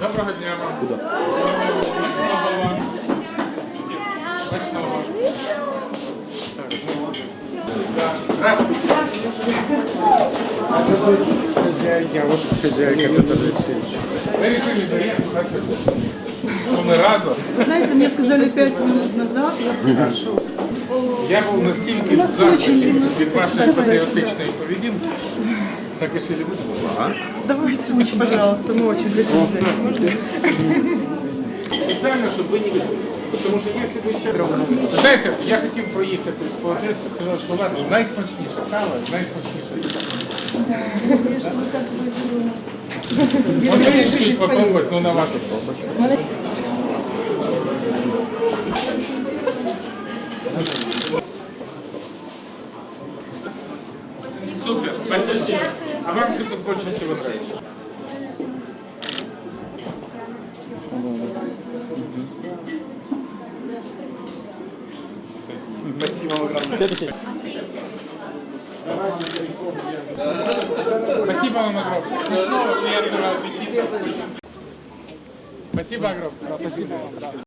Доброго дня. Здравствуйте. Хозяйка, вот хозяйка Петр Алексеевич. Вы решили заехать? Ну, мы разом. Знаете, мне сказали пять минут назад, я прошу. Я був настільки в захваті від вашої патріотичної поведінки. Саакашвілі буде? Давайте, очень, пожалуйста, мы очень хотим взять. Можно? Спеціально, щоб ви не видали. Тому що якщо ви ще... Знаєте, я хотів проїхати по Одесі, сказали, що у вас найсмачніша кава, найсмачніша. Надеюсь, что вы так будете. Вони Если вы решили решите попробувати, ну на вашу пробу. Супер, спасибо. А вам что тут больше всего нравится? Спасибо огромное. Спасибо вам огромное. Спасибо огромное. Спасибо вам.